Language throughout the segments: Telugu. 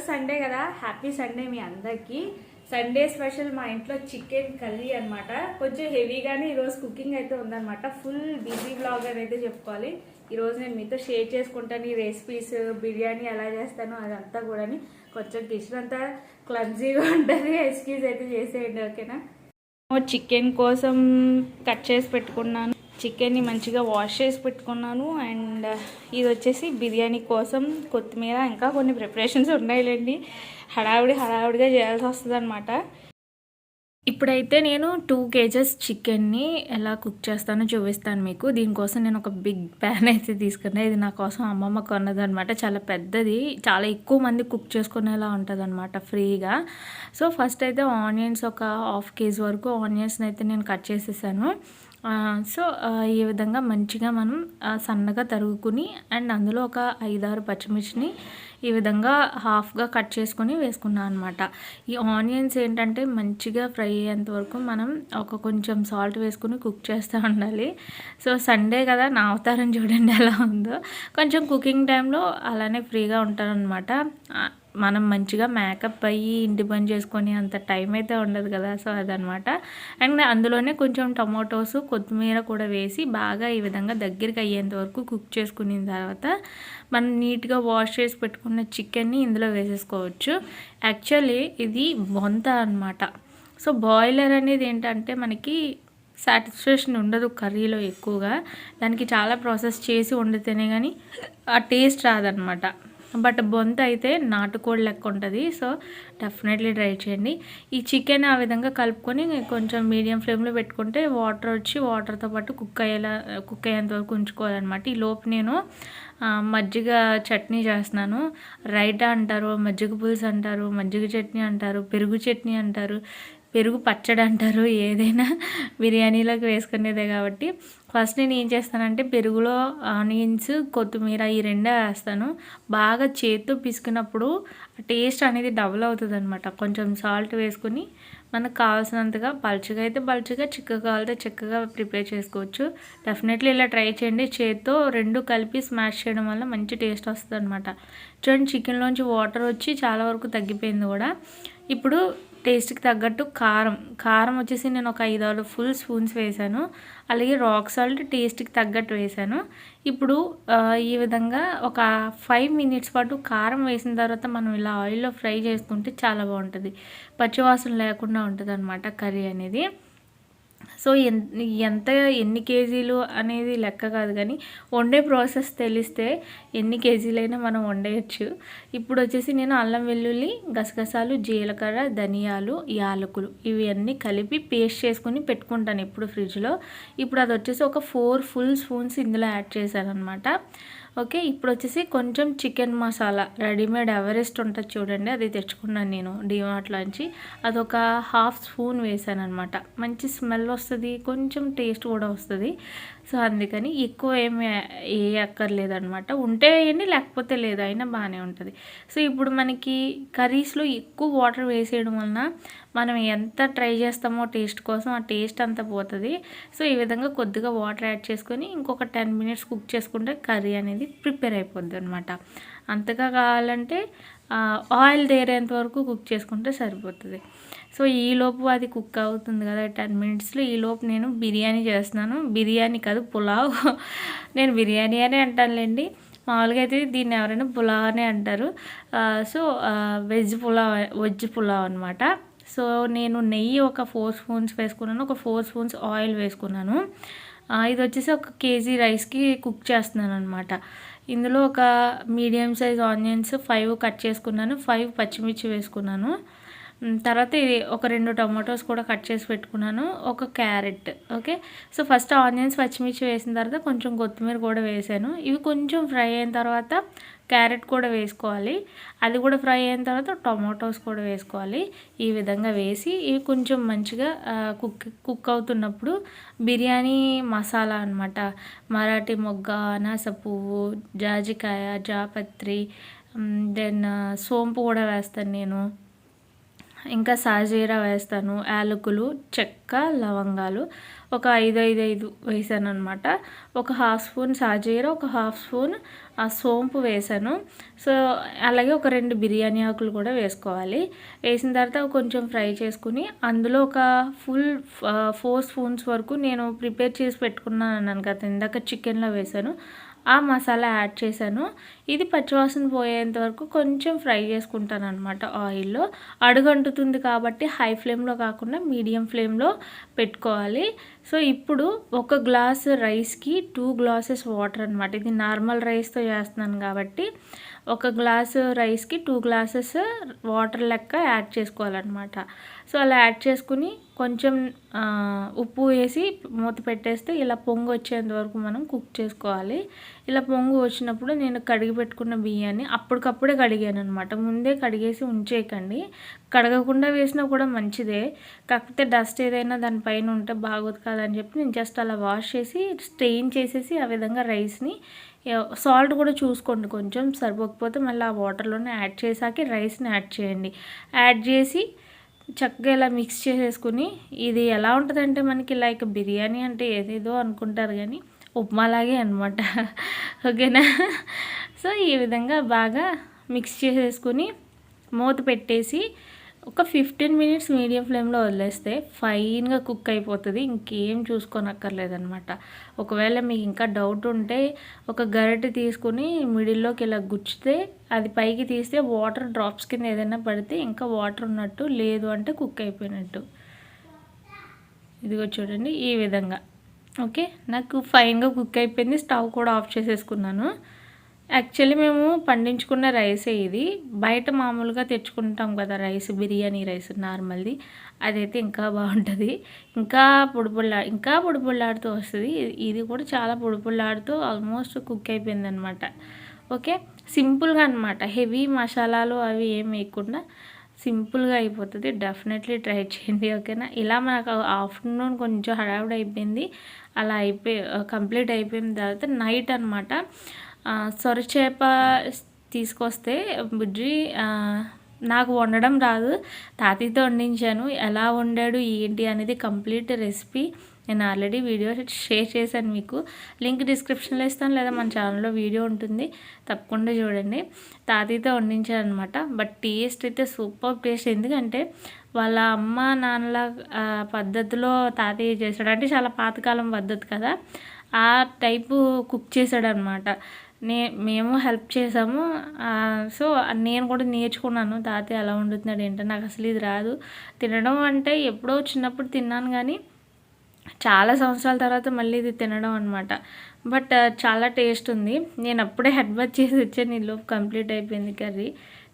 ఈరోజు సండే కదా. హ్యాపీ సండే మీ అందరికీ. సండే స్పెషల్ మా ఇంట్లో చికెన్ కర్రీ అనమాట కొంచెం హెవీగానే ఈరోజు కుకింగ్ అయితే ఉందన్నమాట. ఫుల్ బిజీ బ్లాగ్ అని అయితే చెప్పుకోవాలి. ఈరోజు నేను మీతో షేర్ చేసుకుంటాను ఈ రెసిపీస్ బిర్యానీ ఎలా చేస్తాను అదంతా కూడా కొంచెం కిచెన్ అంతా క్లబ్జీగా ఉంటుంది. ఎక్స్క్యూజ్ అయితే చేసేయండి ఓకేనా చికెన్ కోసం కట్ చేసి పెట్టుకున్నాను. చికెన్ని మంచిగా వాష్ చేసి పెట్టుకున్నాను. అండ్ uh, ఇది వచ్చేసి బిర్యానీ కోసం కొత్తిమీర ఇంకా కొన్ని ప్రిపరేషన్స్ ఉన్నాయిలేండి. హడావిడి హడావిడిగా చేయాల్సి వస్తుంది అనమాట ఇప్పుడైతే నేను టూ కేజెస్ చికెన్ని ఎలా కుక్ చేస్తానో చూపిస్తాను మీకు. దీనికోసం నేను ఒక బిగ్ ప్యాన్ అయితే తీసుకున్నా. ఇది నా కోసం అమ్మమ్మ కొన్నది అనమాట చాలా పెద్దది. చాలా ఎక్కువ మంది కుక్ చేసుకునేలా ఉంటుంది అనమాట ఫ్రీగా. సో ఫస్ట్ అయితే ఆనియన్స్ ఒక హాఫ్ కేజీ వరకు ఆనియన్స్ని అయితే నేను కట్ చేసేసాను. సో ఈ విధంగా మంచిగా మనం సన్నగా తరుగుకుని అండ్ అందులో ఒక ఐదారు పచ్చిమిర్చిని ఈ విధంగా హాఫ్గా కట్ చేసుకొని వేసుకున్నాను అనమాట ఈ ఆనియన్స్ ఏంటంటే మంచిగా ఫ్రై అయ్యేంత వరకు మనం ఒక కొంచెం సాల్ట్ వేసుకుని కుక్ చేస్తూ ఉండాలి. సో సండే కదా నా అవతారం చూడండి ఎలా ఉందో. కొంచెం కుకింగ్ టైంలో అలానే ఫ్రీగా ఉంటారనమాట మనం మంచిగా మేకప్ అయ్యి ఇంటి పని చేసుకొని అంత టైం అయితే ఉండదు కదా. సో అదనమాట. అండ్ అందులోనే కొంచెం టమాటోస్ కొత్తిమీర కూడా వేసి బాగా ఈ విధంగా దగ్గరికి అయ్యేంత వరకు కుక్ చేసుకున్న తర్వాత మనం నీట్గా వాష్ చేసి పెట్టుకున్న చికెన్ని ఇందులో వేసేసుకోవచ్చు. యాక్చువల్లీ ఇది బొంత అనమాట సో బాయిలర్ అనేది ఏంటంటే మనకి సాటిస్ఫాక్షన్ ఉండదు కర్రీలో ఎక్కువగా. దానికి చాలా ప్రాసెస్ చేసి వండితేనే కానీ ఆ టేస్ట్ రాదనమాట బట్ బొంత అయితే నాటుకోడి లెక్క ఉంటుంది. సో డెఫినెట్లీ ట్రై చేయండి. ఈ చికెన్ ఆ విధంగా కలుపుకొని కొంచెం మీడియం ఫ్లేమ్లో పెట్టుకుంటే వాటర్ వచ్చి వాటర్తో పాటు కుక్ అయ్యేలా కుక్ అయ్యేంత వరకు ఉంచుకోవాలన్నమాట. ఈ లోపు నేను మజ్జిగ చట్నీ చేస్తున్నాను. రైటా అంటారు మజ్జిగ పులుసు అంటారు మజ్జిగ చట్నీ అంటారు పెరుగు చట్నీ అంటారు. పెరుగు పచ్చడి అంటారు ఏదైనా బిర్యానీలోకి వేసుకునేదే కాబట్టి. ఫస్ట్ నేను ఏం చేస్తానంటే పెరుగులో ఆనియన్స్ కొత్తిమీర ఈ రెండే వేస్తాను. బాగా చేత్తో పిసికినప్పుడు టేస్ట్ అనేది డబుల్ అవుతుంది అనమాట కొంచెం సాల్ట్ వేసుకుని మనకు కావాల్సినంతగా పలుచగా అయితే పలుచగా చిక్కగా కావాలితే చిక్కగా ప్రిపేర్ చేసుకోవచ్చు. డెఫినెట్లీ ఇలా ట్రై చేయండి. చేత్తో రెండు కలిపి స్మాష్ చేయడం వల్ల మంచి టేస్ట్ వస్తుంది అనమాట చూడండి చికెన్లోంచి వాటర్ వచ్చి చాలా వరకు తగ్గిపోయింది కూడా. ఇప్పుడు టేస్ట్కి తగ్గట్టు కారం. కారం వచ్చేసి నేను ఒక ఐదు ఆరు ఫుల్ స్పూన్స్ వేసాను. అలాగే రాక్ సాల్ట్ టేస్ట్కి తగ్గట్టు వేసాను. ఇప్పుడు ఈ విధంగా ఒక ఫైవ్ మినిట్స్ పాటు కారం వేసిన తర్వాత మనం ఇలా ఆయిల్లో ఫ్రై చేసుకుంటే చాలా బాగుంటుంది. పచ్చివాసన లేకుండా ఉంటుంది అనమాట కర్రీ అనేది. సో ఎంత ఎన్ని కేజీలు అనేది లెక్క కాదు కానీ వండే ప్రాసెస్ తెలిస్తే ఎన్ని కేజీలైనా మనం వండేయచ్చు. ఇప్పుడు వచ్చేసి నేను అల్లం వెల్లుల్లి గసగసాలు జీలకర్ర ధనియాలు యాలకులు ఇవి అన్నీ కలిపి పేస్ట్ చేసుకుని పెట్టుకుంటాను ఎప్పుడు ఫ్రిడ్జ్లో. ఇప్పుడు అది వచ్చేసి ఒక ఫోర్ ఫుల్ స్పూన్స్ ఇందులో యాడ్ చేశాను అనమాట ఓకే ఇప్పుడు వచ్చేసి కొంచెం చికెన్ మసాలా రెడీమేడ్ ఎవరెస్ట్ ఉంటుంది చూడండి అది తెచ్చుకున్నాను నేను డిమార్ట్లోంచి అదొక హాఫ్ స్పూన్ వేసాను అనమాట మంచి స్మెల్ వస్తుంది కొంచెం టేస్ట్ కూడా వస్తుంది. సో అందుకని ఎక్కువ ఏమి ఏ అక్కర్లేదనమాట. ఉంటే వేయండి లేకపోతే లేదు అయినా బాగానే ఉంటుంది. సో ఇప్పుడు మనకి కర్రీస్లో ఎక్కువ వాటర్ వేసేయడం వలన మనం ఎంత ట్రై చేస్తామో టేస్ట్ కోసం ఆ టేస్ట్ అంతా పోతుంది. సో ఈ విధంగా కొద్దిగా వాటర్ యాడ్ చేసుకొని ఇంకొక టెన్ మినిట్స్ కుక్ చేసుకుంటే కర్రీ అనేది ప్రిపేర్ అయిపోద్ది అనమాట అంతగా కావాలంటే ఆయిల్ తేరేంత వరకు కుక్ చేసుకుంటే సరిపోతుంది. సో ఈలోపు అది కుక్ అవుతుంది కదా టెన్ మినిట్స్లో ఈ లోపు నేను బిర్యానీ చేస్తున్నాను. బిర్యానీ కాదు పులావ్. నేను బిర్యానీ అనే అంటానులేండి. మామూలుగా అయితే దీన్ని ఎవరైనా పులావ్ అనే అంటారు. So veg pulao veg pulao అనమాట సో నేను నెయ్యి ఒక ఫోర్ స్పూన్స్ వేసుకున్నాను. ఒక ఫోర్ స్పూన్స్ ఆయిల్ వేసుకున్నాను. ఇది వచ్చేసి ఒక కేజీ రైస్కి కుక్ చేస్తున్నాను అనమాట ఇందులో ఒక medium size onions five cut చేసుకున్నాను. ఫైవ్ పచ్చిమిర్చి వేసుకున్నాను. తర్వాత ఇది ఒక రెండు టొమాటోస్ కూడా కట్ చేసి పెట్టుకున్నాను. ఒక carrot okay? So first onions పచ్చిమిర్చి వేసిన తర్వాత కొంచెం కొత్తిమీర కూడా వేసాను. ఇవి కొంచెం ఫ్రై అయిన తర్వాత క్యారెట్ కూడా వేసుకోవాలి. అది కూడా ఫ్రై అయిన తర్వాత టొమాటోస్ కూడా వేసుకోవాలి. ఈ విధంగా వేసి ఇవి కొంచెం మంచిగా కుక్ కుక్ అవుతున్నప్పుడు బిర్యానీ మసాలా అనమాట మరాఠీ మొగ్గ అనాస పువ్వు జాజికాయ జాపత్రి దెన్ సోంపు కూడా వేస్తాను నేను. ఇంకా సాజీరా వేస్తాను యాలకులు చెక్క లవంగాలు. ఒక ఐదు ఐదు ఐదు వేసాను అనమాట ఒక హాఫ్ స్పూన్ సాజీరా ఒక హాఫ్ స్పూన్ ఆ సోంపు వేసాను. సో అలాగే ఒక రెండు బిర్యానీ ఆకులు కూడా వేసుకోవాలి. వేసిన తర్వాత కొంచెం ఫ్రై చేసుకుని అందులో ఒక ఫుల్ ఫోర్ స్పూన్స్ వరకు నేను ప్రిపేర్ చేసి పెట్టుకున్నాను అన్నాను కదా ఇందాక చికెన్లో వేసాను. ఆ మసాలా యాడ్ చేశాను. ఇది పచ్చివాసన పోయేంత వరకు కొంచెం ఫ్రై చేసుకుంటాను అనమాట ఆయిల్లో. అడుగంటుతుంది కాబట్టి హై ఫ్లేమ్లో కాకుండా మీడియం ఫ్లేమ్లో పెట్టుకోవాలి. సో ఇప్పుడు ఒక గ్లాస్ రైస్కి టూ గ్లాసెస్ వాటర్ అనమాట ఇది నార్మల్ రైస్తో చేస్తున్నాను కాబట్టి ఒక గ్లాసు రైస్కి టూ గ్లాసెస్ వాటర్ లెక్క యాడ్ చేసుకోవాలన్నమాట. సో అలా యాడ్ చేసుకుని కొంచెం ఉప్పు వేసి మూత పెట్టేస్తే ఇలా పొంగు వచ్చేంత వరకు మనం కుక్ చేసుకోవాలి. ఇలా పొంగు వచ్చినప్పుడు నేను కడిగి పెట్టుకున్న బియ్యాన్ని అప్పటికప్పుడే కడిగాను అనమాట ముందే కడిగేసి ఉంచేయకండి. కడగకుండా వేసినా కూడా మంచిదే. కాకపోతే డస్ట్ ఏదైనా దానిపైన ఉంటే బాగోదు కాదని చెప్పి నేను జస్ట్ అలా వాష్ చేసి స్టెయిన్ చేసేసి ఆ విధంగా రైస్ని సాల్ట్ కూడా చూసుకోండి కొంచెం సరిపోకపోతే మళ్ళీ ఆ వాటర్లోనే యాడ్ చేసాక రైస్ని యాడ్ చేయండి. యాడ్ చేసి చక్కగా ఇలా మిక్స్ చేసేసుకుని ఇది ఎలా ఉంటుందంటే మనకి లైక్ బిర్యానీ అంటే ఏదేదో అనుకుంటారు కానీ ఉప్మాలాగే అనమాట ఓకేనా? సో ఈ విధంగా బాగా మిక్స్ చేసేసుకుని మూత పెట్టేసి ఒక ఫిఫ్టీన్ మినిట్స్ మీడియం ఫ్లేమ్లో వదిలేస్తే ఫైన్గా కుక్ అయిపోతుంది. ఇంకేం చూసుకోనక్కర్లేదనమాట ఒకవేళ మీకు ఇంకా డౌట్ ఉంటే ఒక గరిటె తీసుకుని మిడిల్లోకి ఇలా గుచ్చితే అది పైకి తీస్తే వాటర్ డ్రాప్స్ కింద ఏదైనా పడితే ఇంకా వాటర్ ఉన్నట్టు లేదు అంటే కుక్ అయిపోయినట్టు. ఇదిగో చూడండి ఈ విధంగా. ఓకే? నాకు ఫైన్గా కుక్ అయిపోయింది. స్టవ్ కూడా ఆఫ్ చేసేసుకున్నాను. యాక్చువల్లీ మేము పండించుకున్న రైసే ఇది. బయట మామూలుగా తెచ్చుకుంటాం కదా రైస్ బిర్యానీ రైస్ నార్మల్ది. అదైతే ఇంకా బాగుంటుంది. ఇంకా పొడిపొళ్ళ ఇంకా పొడిపొళ్ళాడుతూ వస్తుంది. ఇది కూడా చాలా పొడిపొళ్ళాడుతూ ఆల్మోస్ట్ కుక్ అయిపోయిందనమాట ఓకే సింపుల్గా అనమాట హెవీ మసాలాలు అవి ఏం వేయకుండా సింపుల్గా అయిపోతుంది. డెఫినెట్లీ ట్రై చేయండి ఓకేనా ఇలా మనకు ఆఫ్టర్నూన్ కొంచెం హడావిడి అయిపోయింది. అలా అయిపోయి కంప్లీట్ అయిపోయిన తర్వాత నైట్ అనమాట సొరచేప తీసుకొస్తే బుజ్జి నాకు వండడం రాదు. తాతయ్యతో వండించాను. ఎలా వండాడు ఏంటి అనేది కంప్లీట్ రెసిపీ నేను ఆల్రెడీ వీడియో షేర్ చేశాను మీకు. లింక్ డిస్క్రిప్షన్లో ఇస్తాను లేదా మన ఛానల్లో వీడియో ఉంటుంది. తప్పకుండా చూడండి. తాతయ్యతో వండించారనమాట. బట్ టేస్ట్ అయితే సూపర్ టేస్ట్. ఎందుకంటే వాళ్ళ అమ్మ నాన్నల పద్ధతిలో తాతయ్య చేశాడు. అంటే చాలా పాతకాలం పద్ధతి కదా. ఆ టైపు కుక్ చేశాడనమాట. నే మేము హెల్ప్ చేసాము. సో నేను కూడా నేర్చుకున్నాను. తాతయ్య ఎలా వండుతున్నాడు ఏంటో నాకు అసలు ఇది రాదు. తినడం అంటే ఎప్పుడో చిన్నప్పుడు తిన్నాను కానీ చాలా సంవత్సరాల తర్వాత మళ్ళీ ఇది తినడం అనమాట బట్ చాలా టేస్ట్ ఉంది. నేను అప్పుడే హెడ్ బాత్ చేసి వచ్చే నీళ్ళు కంప్లీట్ అయిపోయింది కర్రీ.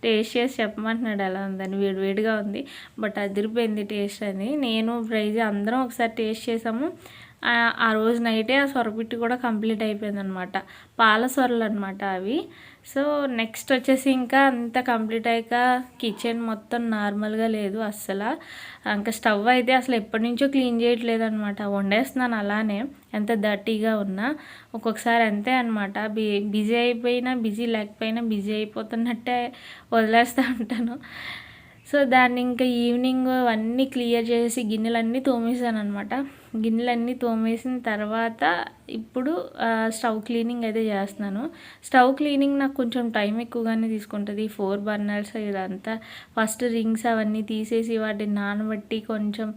టేస్ట్ చేసి చెప్పమంటున్నాడు ఎలా ఉందని. వేడి వేడిగా ఉంది. బట్ అదిరిపోయింది టేస్ట్ అని. నేను ప్రైజ్ అందరం ఒకసారి టేస్ట్ చేసాము. ఆ రోజు నైటే ఆ సొరపిట్టి కూడా కంప్లీట్ అయిపోయింది అనమాట పాల సొరలు అనమాట అవి. సో నెక్స్ట్ వచ్చేసి ఇంకా అంత కంప్లీట్ అయ్యాక కిచెన్ మొత్తం నార్మల్గా లేదు అస్సలు. ఇంకా స్టవ్ అయితే అసలు ఎప్పటి నుంచో క్లీన్ చేయట్లేదు అనమాట వండేస్తున్నాను అలానే. ఎంత దర్టీగా ఉన్నా. ఒక్కొక్కసారి అంతే అనమాట బి బిజీ అయిపోయినా బిజీ లేకపోయినా బిజీ అయిపోతున్నట్టే వదిలేస్తూ ఉంటాను. సో దాన్ని ఇంకా ఈవినింగ్ అన్నీ క్లియర్ చేసి గిన్నెలన్నీ తోమేసాను అనమాట గిన్నెలన్నీ తోమేసిన తర్వాత ఇప్పుడు స్టవ్ క్లీనింగ్ అయితే చేస్తున్నాను. స్టవ్ క్లీనింగ్ నాకు కొంచెం టైం ఎక్కువగానే తీసుకుంటుంది. ఫోర్ బర్నర్స్ ఇదంతా ఫస్ట్ రింగ్స్ అవన్నీ తీసేసి వాటిని నానబెట్టి కొంచెం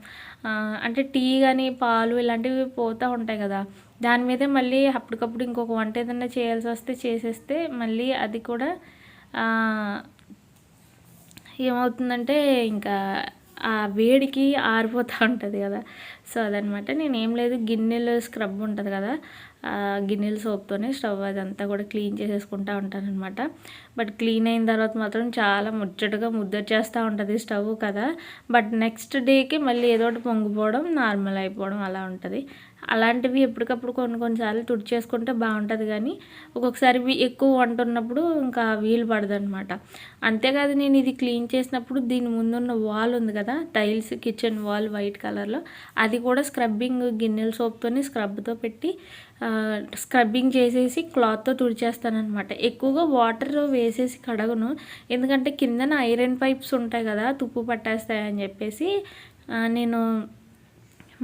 అంటే టీ కానీ పాలు ఇలాంటివి పోతూ ఉంటాయి కదా. దాని మీదే మళ్ళీ అప్పటికప్పుడు ఇంకొక వంట ఏదైనా చేయాల్సి వస్తే చేసేస్తే మళ్ళీ అది కూడా ఏమవుతుందంటే ఇంకా ఆ వేడికి ఆరిపోతూ ఉంటుంది కదా. సో అదనమాట. నేను ఏం లేదు గిన్నెలు స్క్రబ్ ఉంటుంది కదా. గిన్నెల సోప్తోనే స్టవ్ అదంతా కూడా క్లీన్ చేసేసుకుంటూ ఉంటానన్నమాట. బట్ క్లీన్ అయిన తర్వాత మాత్రం చాలా ముచ్చటగా ముద్ద చేస్తూ ఉంటుంది స్టవ్ కదా. బట్ నెక్స్ట్ డేకి మళ్ళీ ఏదో ఒకటి పొంగిపోవడం నార్మల్ అయిపోవడం అలా ఉంటుంది. అలాంటివి ఎప్పటికప్పుడు కొన్ని కొన్నిసార్లు తుడిచేసుకుంటే బాగుంటుంది కానీ ఒక్కొక్కసారి ఎక్కువ వంట ఉన్నప్పుడు ఇంకా వీలు పడదు అనమాట అంతేకాదు నేను ఇది క్లీన్ చేసినప్పుడు దీని ముందున్న వాల్ ఉంది కదా టైల్స్ కిచెన్ వాల్ వైట్ కలర్లో అది కూడా స్క్రబ్బింగ్ గిన్నెల సోప్తోని స్క్రబ్తో పెట్టి స్క్రబ్బింగ్ చేసేసి క్లాత్తో తుడిచేస్తానమాట ఎక్కువగా వాటర్ వేసేసి కడగను. ఎందుకంటే కిందన ఐరన్ పైప్స్ ఉంటాయి కదా తుప్పు పట్టేస్తాయని చెప్పేసి నేను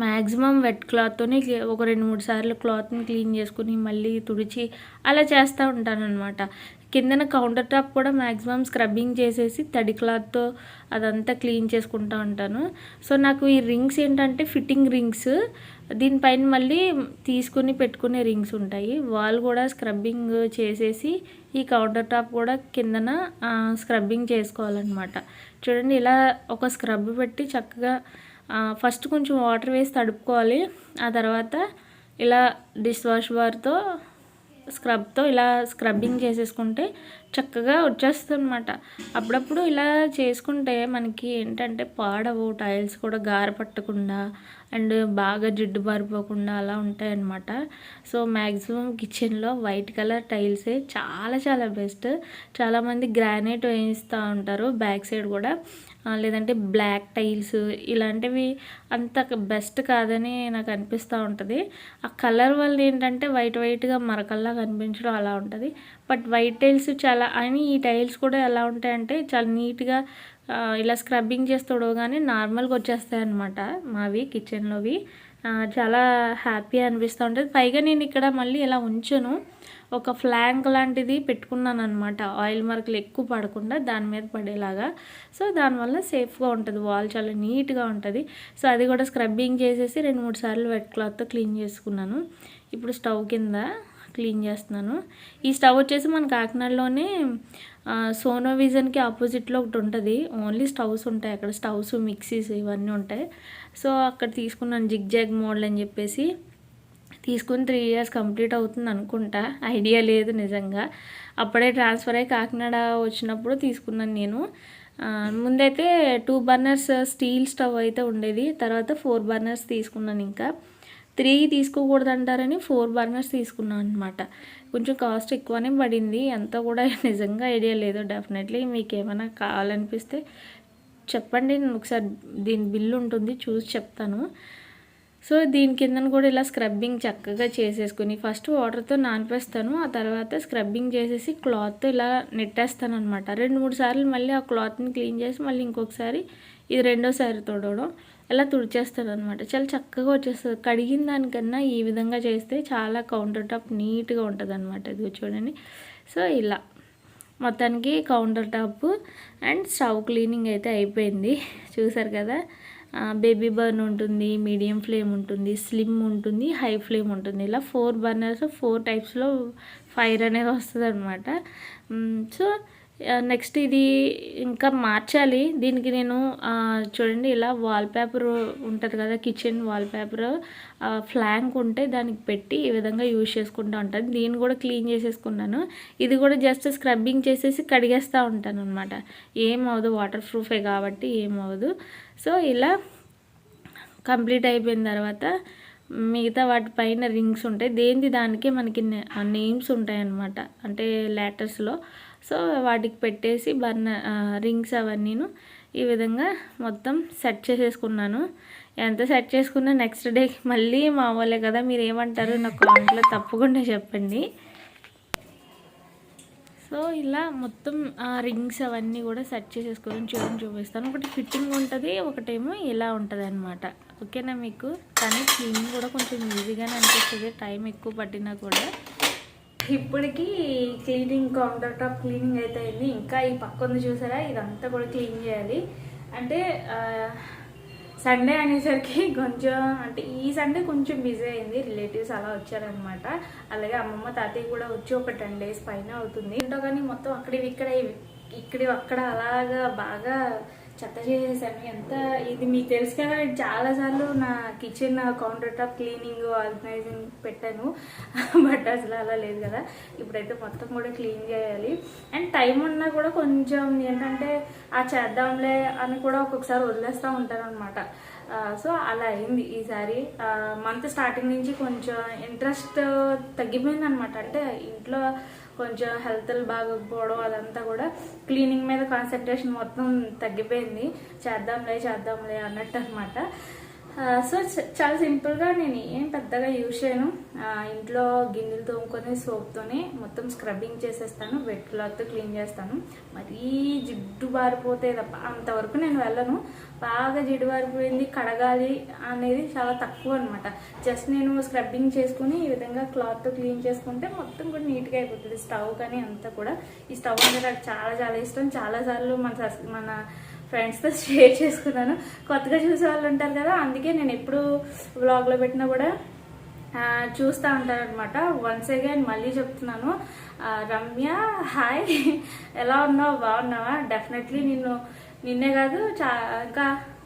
మ్యాక్సిమం వెట్ క్లాత్తోనే ఒక రెండు మూడు సార్లు క్లాత్ని క్లీన్ చేసుకుని మళ్ళీ తుడిచి అలా చేస్తూ ఉంటానన్నమాట. కిందన కౌంటర్ టాప్ కూడా మ్యాక్సిమం స్క్రబ్బింగ్ చేసేసి తడి క్లాత్తో అదంతా క్లీన్ చేసుకుంటూ ఉంటాను. సో నాకు ఈ రింగ్స్ ఏంటంటే ఫిట్టింగ్ రింగ్స్ దీనిపైన మళ్ళీ తీసుకుని పెట్టుకునే రింగ్స్ ఉంటాయి. వాల్ కూడా స్క్రబ్బింగ్ చేసేసి ఈ కౌంటర్ టాప్ కూడా కిందన స్క్రబ్బింగ్ చేసుకోవాలన్నమాట. చూడండి ఇలా ఒక స్క్రబ్ పెట్టి చక్కగా ఫస్ట్ కొంచెం వాటర్ వేసి తడుపుకోవాలి. ఆ తర్వాత ఇలా డిష్ వాష్ బార్తో స్క్రబ్తో ఇలా స్క్రబ్బింగ్ చేసేసుకుంటే చక్కగా వచ్చేస్తుంది అనమాట అప్పుడప్పుడు ఇలా చేసుకుంటే మనకి ఏంటంటే పాడవు టైల్స్ కూడా గార పట్టకుండా అండ్ బాగా జిడ్డు పారిపోకుండా అలా ఉంటాయన్నమాట. సో మ్యాక్సిమం కిచెన్లో వైట్ కలర్ టైల్సే చాలా చాలా బెస్ట్. చాలామంది గ్రానైట్ వేయిస్తూ ఉంటారు బ్యాక్ సైడ్ కూడా. లేదంటే బ్లాక్ టైల్స్ ఇలాంటివి అంత బెస్ట్ కాదని నాకు అనిపిస్తూ ఉంటుంది. ఆ కలర్ వల్ల ఏంటంటే వైట్ వైట్గా మరకల్లా కనిపించడం అలా ఉంటుంది. బట్ వైట్ టైల్స్ చాలా అని ఈ టైల్స్ కూడా ఎలా ఉంటాయంటే చాలా నీట్గా ఇలా స్క్రబ్బింగ్ చేసి తొడవగానే నార్మల్గా వచ్చేస్తాయి అనమాట మావి కిచెన్లోవి. చాలా హ్యాపీ అనిపిస్తూ ఉంటుంది. పైగా నేను ఇక్కడ మళ్ళీ ఇలా ఉంచను. ఒక ఫ్లాంక్ లాంటిది పెట్టుకున్నాను అనమాట ఆయిల్ మార్కులు ఎక్కువ పడకుండా దాని మీద పడేలాగా. సో దానివల్ల సేఫ్గా ఉంటుంది. వాల్ చాలా నీట్గా ఉంటుంది. సో అది కూడా స్క్రబ్బింగ్ చేసేసి రెండు మూడు సార్లు వెట్ క్లాత్తో క్లీన్ చేసుకున్నాను. ఇప్పుడు స్టవ్ కింద క్లీన్ చేస్తున్నాను. ఈ స్టవ్ వచ్చేసి మన కాకినాడలోనే సోనో విజన్కి ఆపోజిట్లో ఒకటి ఉంటుంది. ఓన్లీ స్టవ్స్ ఉంటాయి అక్కడ. స్టవ్స్ మిక్సీస్ ఇవన్నీ ఉంటాయి. సో అక్కడ తీసుకున్నాను జిగ్ జాగ్ మోడల్ అని చెప్పేసి. తీసుకుని త్రీ ఇయర్స్ కంప్లీట్ అవుతుంది అనుకుంటా. ఐడియా లేదు నిజంగా. అప్పుడే ట్రాన్స్ఫర్ అయ్యి కాకినాడ వచ్చినప్పుడు తీసుకున్నాను నేను. ముందైతే టూ బర్నర్స్ స్టీల్ స్టవ్ అయితే ఉండేది. తర్వాత ఫోర్ బర్నర్స్ తీసుకున్నాను ఇంకా. త్రీ తీసుకోకూడదు అంటారని ఫోర్ బర్నర్స్ తీసుకున్నాను అనమాట కొంచెం కాస్ట్ ఎక్కువనే పడింది. ఎంత కూడా నిజంగా ఐడియా లేదు. డెఫినెట్లీ మీకు ఏమైనా కావాలనిపిస్తే చెప్పండి. నేను ఒకసారి దీని బిల్లు ఉంటుంది చూసి చెప్తాను. సో దీని కిందన కూడా ఇలా స్క్రబ్బింగ్ చక్కగా చేసేసుకుని ఫస్ట్ వాటర్తో నానిపేస్తాను. ఆ తర్వాత స్క్రబ్బింగ్ చేసేసి క్లాత్తో ఇలా నెట్టేస్తాను అనమాట రెండు మూడు సార్లు మళ్ళీ ఆ క్లాత్ని క్లీన్ చేసి మళ్ళీ ఇంకొకసారి ఇది రెండోసారి తోడవడం ఇలా తుడిచేస్తాను అనమాట చాలా చక్కగా వచ్చేస్తుంది. కడిగిన దానికన్నా ఈ విధంగా చేస్తే చాలా కౌంటర్ టాప్ నీట్గా ఉంటుంది అనమాట ఇది చూడండి. సో ఇలా మొత్తానికి counter top and stove cleaning అయితే అయిపోయింది. చూసారు కదా? బేబీ బర్న్ ఉంటుంది మీడియం ఫ్లేమ్ ఉంటుంది స్లిమ్ ఉంటుంది హై ఫ్లేమ్ ఉంటుంది. ఇలా ఫోర్ బర్నర్స్ ఫోర్ టైప్స్లో ఫైర్ అనేది వస్తుంది అనమాట సో నెక్స్ట్ ఇది ఇంకా మార్చాలి. దీనికి నేను చూడండి ఇలా వాల్ పేపర్ ఉంటుంది కదా కిచెన్ వాల్ పేపర్ ఫ్లాంక్ ఉంటే దానికి పెట్టి ఈ విధంగా యూజ్ చేసుకుంటూ ఉంటాను. దీన్ని కూడా క్లీన్ చేసేసుకున్నాను. ఇది కూడా జస్ట్ స్క్రబ్బింగ్ చేసేసి కడిగేస్తూ ఉంటాను అనమాట ఏం అవ్వదు వాటర్ ప్రూఫే కాబట్టి ఏం అవ్వదు. సో ఇలా కంప్లీట్ అయిపోయిన తర్వాత మిగతా వాటిపైన రింగ్స్ ఉంటాయి. దేనిది దానికే మనకి నేమ్స్ ఉంటాయి అన్నమాట అంటే లెటర్స్లో సో వాటికి పెట్టేసి బర్న రింగ్స్ అవన్నీను ఈ విధంగా మొత్తం సెట్ చేసేసుకున్నాను. ఎంత సెట్ చేసుకున్నా నెక్స్ట్ డే మళ్ళీ మామూలే కదా మీరు ఏమంటారు నాకు కామెంట్లో తప్పకుండా చెప్పండి. సో ఇలా మొత్తం ఆ రింగ్స్ అవన్నీ కూడా సెట్ చేసేసుకొని చూడని చూపిస్తాను. ఒకటి ఫిట్టింగ్ ఉంటుంది ఒకటేమో ఇలా ఉంటుంది అనమాట ఓకేనా మీకు? కానీ క్లీనింగ్ కూడా కొంచెం ఈజీగానే అనిపిస్తుంది టైం ఎక్కువ పట్టినా కూడా. ఇప్పటికి క్లీనింగ్ కౌంటర్ టాప్ క్లీనింగ్ అయితే అయింది ఇంకా ఈ పక్క ఉంది చూసారా? ఇదంతా కూడా క్లీన్ చేయాలి. అంటే సండే అనేసరికి కొంచెం అంటే ఈ సండే కొంచెం బిజీ అయింది. రిలేటివ్స్ అలా వచ్చారనమాట. అలాగే అమ్మమ్మ తాతయ్య కూడా వచ్చి ఒక టెన్ డేస్ పైన అవుతుంది. ఏంటో కానీ మొత్తం అక్కడివి ఇక్కడ ఇక్కడి అక్కడ అలాగా బాగా చెత్త చేసేసాను. ఎంత ఇది మీకు తెలుసు కదా నేను చాలాసార్లు నా kitchen counter top cleaning organising పెట్టాను. బట్ అసలు అలా లేదు కదా. ఇప్పుడైతే మొత్తం కూడా క్లీన్ చేయాలి. అండ్ టైం ఉన్నా కూడా కొంచెం ఏంటంటే ఆ చేద్దాంలే అని కూడా ఒక్కొక్కసారి వదిలేస్తూ ఉంటాను అనమాట సో అలా అయింది ఈసారి. మంత్ స్టార్టింగ్ నుంచి కొంచెం ఇంట్రెస్ట్ తగ్గిపోయింది అనమాట అంటే ఇంట్లో కొంచెం హెల్త్ బాగోకపోవడం అదంతా కూడా క్లీనింగ్ మీద కాన్సన్ట్రేషన్ మొత్తం తగ్గిపోయింది. చేద్దాంలే చేద్దాంలే అన్నట్టు అనమాట సో చ- చాలా సింపుల్గా నేను ఏం పెద్దగా యూజ్ చేయను. ఇంట్లో గిన్నెలు తోముకొని సోప్తోనే మొత్తం స్క్రబ్బింగ్ చేసేస్తాను వెట్ క్లాత్ క్లీన్ చేస్తాను. మరీ జిడ్డు బారిపోతే తప్ప అంతవరకు నేను వెళ్ళను. బాగా జిడ్డు బారిపోయింది కడగాలి అనేది చాలా తక్కువ అనమాట జస్ట్ నేను స్క్రబ్బింగ్ చేసుకుని ఈ విధంగా క్లాత్ క్లీన్ చేసుకుంటే మొత్తం కూడా నీట్గా అయిపోతుంది. స్టవ్ కానీ అంతా కూడా. ఈ స్టవ్ అంటే నాకు చాలా చాలా ఇష్టం. చాలాసార్లు మన సస్- మన ఫ్రెండ్స్తో షేర్ చేసుకున్నాను. కొత్తగా చూసే వాళ్ళు ఉంటారు కదా అందుకే నేను ఎప్పుడు వ్లాగ్లో పెట్టినా కూడా చూస్తూ ఉంటారనమాట వన్స్ అగైన్ మళ్ళీ చెప్తున్నాను. రమ్య హాయ్ ఎలా ఉన్నావు? బాగున్నావా? డెఫినెట్లీ నిన్ను నిన్నే కాదు చా ఇంకా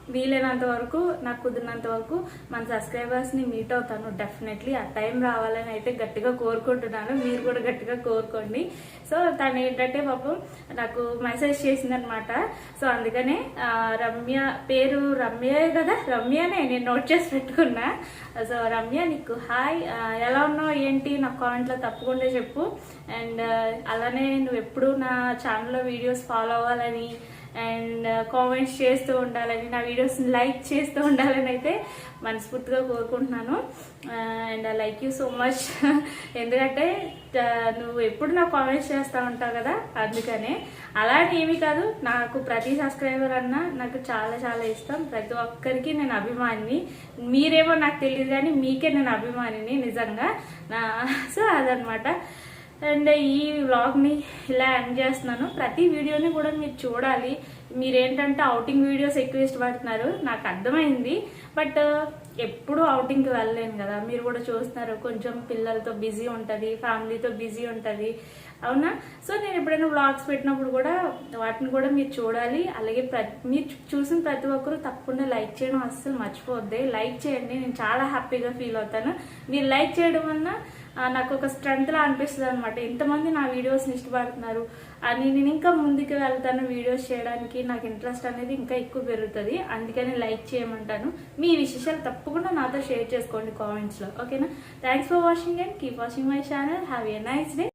వీలైనంత వరకు నాకు కుదిరినంత వరకు మన సబ్స్క్రైబర్స్ని మీట్ అవుతాను. డెఫినెట్లీ ఆ టైం రావాలని అయితే గట్టిగా కోరుకుంటున్నాను. మీరు కూడా గట్టిగా కోరుకోండి. సో తను ఏంటంటే పాపం నాకు మెసేజ్ చేసిందనమాట సో అందుకనే రమ్య పేరు రమ్యే కదా? రమ్యనే నేను నోట్ చేసి పెట్టుకున్నా. సో రమ్య నీకు హాయ్ ఎలా ఉన్నావు? ఏంటి? నా కామెంట్లో తప్పకుండా చెప్పు. అండ్ అలానే నువ్వు ఎప్పుడు నా ఛానల్లో వీడియోస్ ఫాలో అవ్వాలని అండ్ uh, కామెంట్స్ చేస్తూ ఉండాలని నా వీడియోస్ని లైక్ చేస్తూ ఉండాలని అయితే మనస్ఫూర్తిగా కోరుకుంటున్నాను. And I like you so much ఎందుకంటే uh, నువ్వు ఎప్పుడు నా కామెంట్స్ చేస్తూ ఉంటావు కదా అందుకనే. అలాంటి ఏమీ కాదు. నాకు ప్రతి సబ్స్క్రైబర్ అన్నా నాకు చాలా చాలా ఇష్టం. ప్రతి ఒక్కరికి నేను అభిమానిని. మీరేమో నాకు తెలియదు కానీ మీకే నేను అభిమానిని నిజంగా. నా సో అదనమాట అండ్ ఈ వ్లాగ్ని ఇలా ఎండ్ చేస్తున్నాను. ప్రతి వీడియోని కూడా మీరు చూడాలి. మీరేంటంటే అవుటింగ్ వీడియోస్ ఎక్కువ ఇష్టపడుతున్నారు. నాకు అర్థమైంది. బట్ uh, ఎప్పుడు అవుటింగ్కి వెళ్ళలేను కదా. మీరు కూడా చూస్తున్నారు. కొంచెం పిల్లలతో బిజీ ఉంటుంది ఫ్యామిలీతో బిజీ ఉంటుంది. అవునా? సో నేను ఎప్పుడైనా వ్లాగ్స్ పెట్టినప్పుడు కూడా వాటిని కూడా మీరు చూడాలి. అలాగే ప్రతి మీరు చూసిన ప్రతి ఒక్కరూ తప్పకుండా లైక్ చేయడం అస్సలు మర్చిపోద్ది లైక్ చేయండి. నేను చాలా హ్యాపీగా ఫీల్ అవుతాను. మీరు లైక్ చేయడం వల్ల నాకు ఒక స్ట్రెంత్లా అనిపిస్తుంది అనమాట ఎంతమంది నా వీడియోస్ని ఇష్టపడుతున్నారు. అని నేను ఇంకా ముందుకు వెళ్తాను వీడియోస్ చేయడానికి. నాకు ఇంట్రెస్ట్ అనేది ఇంకా ఎక్కువ పెరుగుతుంది. అందుకని లైక్ చేయమంటాను. మీ విశేషాలు తప్పకుండా నాతో షేర్ చేసుకోండి కామెంట్స్లో ఓకేనా thanks for watching and keep watching my channel have a nice day